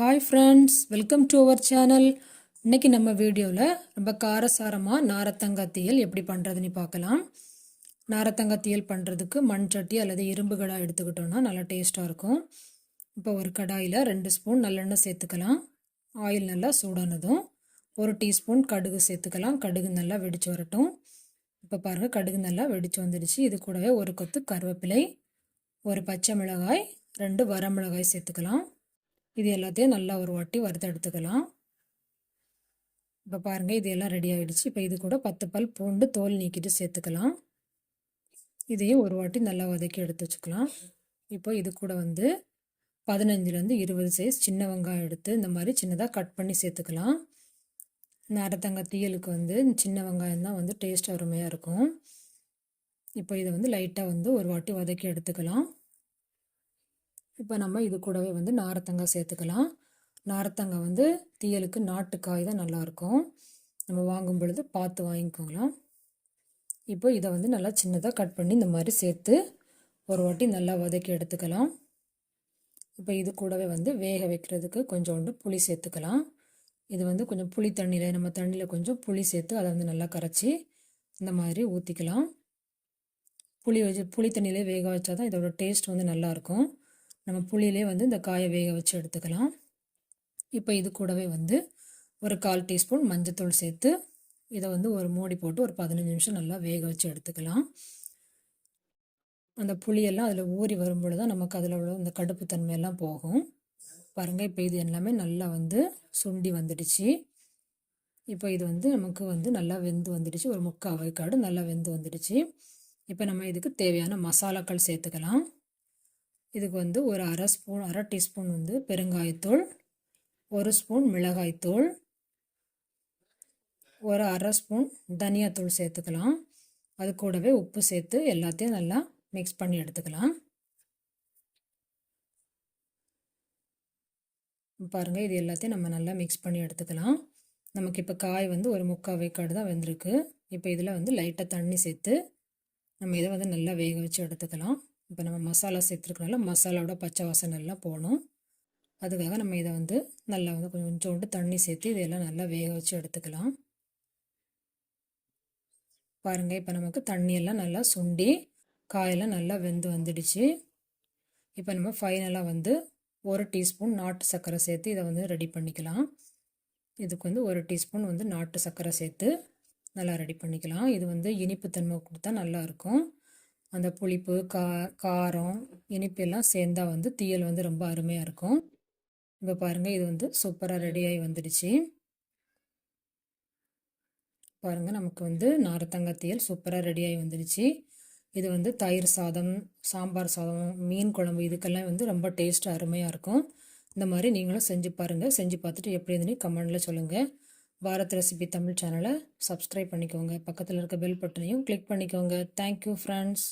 Hi friends welcome to our channel இன்றைக்கி நம்ம வீடியோவில் ரொம்ப காரசாரமாக நாரத்தங்காய் எப்படி பண்ணுறதுன்னு பார்க்கலாம். நாரத்தங்காய் பண்ணுறதுக்கு மண் சட்டி அல்லது இரும்பு கடாய் எடுத்துக்கிட்டோன்னா நல்லா டேஸ்ட்டாக இருக்கும். இப்போ ஒரு கடாயில் ரெண்டு ஸ்பூன் நல்லெண்ணெய் சேர்த்துக்கலாம். ஆயில் நல்லா சூடானதும் ஒரு டீஸ்பூன் கடுகு சேர்த்துக்கலாம். கடுகு நல்லா வெடித்து வரட்டும். இப்போ பாருங்கள் கடுகு நல்லா வெடித்து வந்துடுச்சு. இது கூடவே ஒரு கொத்து கருவேப்பிலை ஒரு பச்சை மிளகாய் ரெண்டு வரமிளகாய் சேர்த்துக்கலாம். இது எல்லாத்தையும் நல்லா ஒரு வாட்டி வறுத்தெடுத்துக்கலாம் இப்போ பாருங்கள் இது எல்லாம் ரெடி ஆகிடுச்சு இப்போ இது கூட பத்து பல் பூண்டு தோல் நீக்கிட்டு சேர்த்துக்கலாம். இதையும் ஒரு வாட்டி நல்லா வதக்கி எடுத்து வச்சுக்கலாம். இப்போ இது கூட வந்து பதினஞ்சுலேருந்து இருபது சைஸ் சின்ன வெங்காயம் எடுத்து இந்த மாதிரி சின்னதாக கட் பண்ணி சேர்த்துக்கலாம். நரத்தங்க தீயலுக்கு வந்து சின்ன வெங்காயம் தான் வந்து டேஸ்ட் அருமையாக இருக்கும். இப்போ இதை வந்து லைட்டாக வந்து ஒரு வாட்டி வதக்கி எடுத்துக்கலாம். இப்போ நம்ம இது கூடவே வந்து நாரத்தங்காய் சேர்த்துக்கலாம். நாரத்தங்காய் வந்து தீயலுக்கு நாட்டுக்காய் தான் நல்லாயிருக்கும் நம்ம வாங்கும் பொழுது பார்த்து வாங்கிக்கோங்களாம். இப்போ இதை வந்து நல்லா சின்னதாக கட் பண்ணி இந்த மாதிரி சேர்த்து ஒரு வாட்டி நல்லா வதக்கி எடுத்துக்கலாம். இப்போ இது கூடவே வந்து வேக வைக்கிறதுக்கு கொஞ்சோண்டு புளி சேர்த்துக்கலாம். இது வந்து கொஞ்சம் புளி தண்ணியில் நம்ம தண்ணியில் கொஞ்சம் புளி சேர்த்து அதை வந்து நல்லா கரைச்சி இந்த மாதிரி ஊற்றிக்கலாம் புளி வச்சு புளி தண்ணியிலே வேக வச்சா தான் இதோட டேஸ்ட் வந்து நல்லாயிருக்கும் நம்ம புளியிலே வந்து இந்த காயை வேக வச்சு எடுத்துக்கலாம். இப்போ இது கூடவே வந்து ஒரு கால் டீஸ்பூன் மஞ்சத்தூள் சேர்த்து இதை வந்து ஒரு மூடி போட்டு ஒரு பதினஞ்சு நிமிஷம் நல்லா வேக வச்சு எடுத்துக்கலாம். அந்த புளியெல்லாம் அதில் ஊறி வரும்பொழுது தான் நமக்கு அதில் உள்ள இந்த கடுப்பு தன்மையெல்லாம் போகும். பாருங்கள் இப்போ இது எல்லாமே நல்லா வந்து சுண்டி வந்துடுச்சு. இப்போ இது வந்து நமக்கு வந்து நல்லா வெந்து வந்துடுச்சு. ஒரு முக்கால் வைக்காடு நல்லா வெந்து வந்துடுச்சு. இப்போ நம்ம இதுக்கு தேவையான மசாலாக்கள் சேர்த்துக்கலாம். இதுக்கு வந்து ஒரு அரை ஸ்பூன் அரை டீஸ்பூன் வந்து பெருங்காயத்தூள் ஒரு ஸ்பூன் மிளகாய்த்தூள் ஒரு அரை ஸ்பூன் தனியாத்தூள் சேர்த்துக்கலாம். அது கூடவே உப்பு சேர்த்து எல்லாத்தையும் நல்லா மிக்ஸ் பண்ணி எடுத்துக்கலாம். பாருங்கள் இது எல்லாத்தையும் நம்ம நல்லா மிக்ஸ் பண்ணி எடுத்துக்கலாம். நமக்கு இப்போ காய் வந்து ஒரு முக்கால் வேக்காடு தான் வந்திருக்கு. இப்போ இதில் வந்து லைட்டாக தண்ணி சேர்த்து நம்ம இதை வந்து நல்லா வேக வச்சு எடுத்துக்கலாம். இப்போ நம்ம மசாலா சேர்த்துருக்கனால மசாலாவோட பச்சை வாசனை எல்லாம் போகணும். அதுக்காக நம்ம இதை வந்து நல்லா வந்து கொஞ்சோண்டு தண்ணி சேர்த்து இதையெல்லாம் நல்லா வேக வச்சு எடுத்துக்கலாம். பாருங்கள் இப்போ நமக்கு தண்ணியெல்லாம் நல்லா சுண்டி காயெல்லாம் நல்லா வெந்து வந்துடுச்சு. இப்போ நம்ம ஃபைனலாக வந்து ஒரு டீஸ்பூன் நாட்டு சர்க்கரை சேர்த்து இதை வந்து ரெடி பண்ணிக்கலாம். இதுக்கு வந்து ஒரு டீஸ்பூன் வந்து நாட்டு சர்க்கரை சேர்த்து நல்லா ரெடி பண்ணிக்கலாம். இது வந்து இனிப்பு தன்மை கொடுத்தா நல்லாயிருக்கும் அந்த புளிப்பு கா காரம் இனிப்பு எல்லாம் சேர்ந்தா வந்து தீயல் வந்து ரொம்ப அருமையாக இருக்கும். இப்போ பாருங்கள் இது வந்து சூப்பராக ரெடியாகி வந்துடுச்சு. பாருங்கள் நமக்கு வந்து நாரத்தங்காய் தீயல் சூப்பராக ரெடியாகி வந்துடுச்சு. இது வந்து தயிர் சாதம் சாம்பார் சாதம் மீன் குழம்பு இதுக்கெல்லாம் வந்து ரொம்ப டேஸ்ட் அருமையாக இருக்கும். இந்த மாதிரி நீங்களும் செஞ்சு பாருங்கள் செஞ்சு பார்த்துட்டு எப்படி இருந்துன்னு கமெண்டில் சொல்லுங்கள் பாரத் ரெசிபி தமிழ் சேனலை சப்ஸ்கிரைப் பண்ணிக்கோங்க. பக்கத்தில் இருக்க பெல் பட்டனையும் கிளிக் பண்ணிக்கோங்க. Thank you friends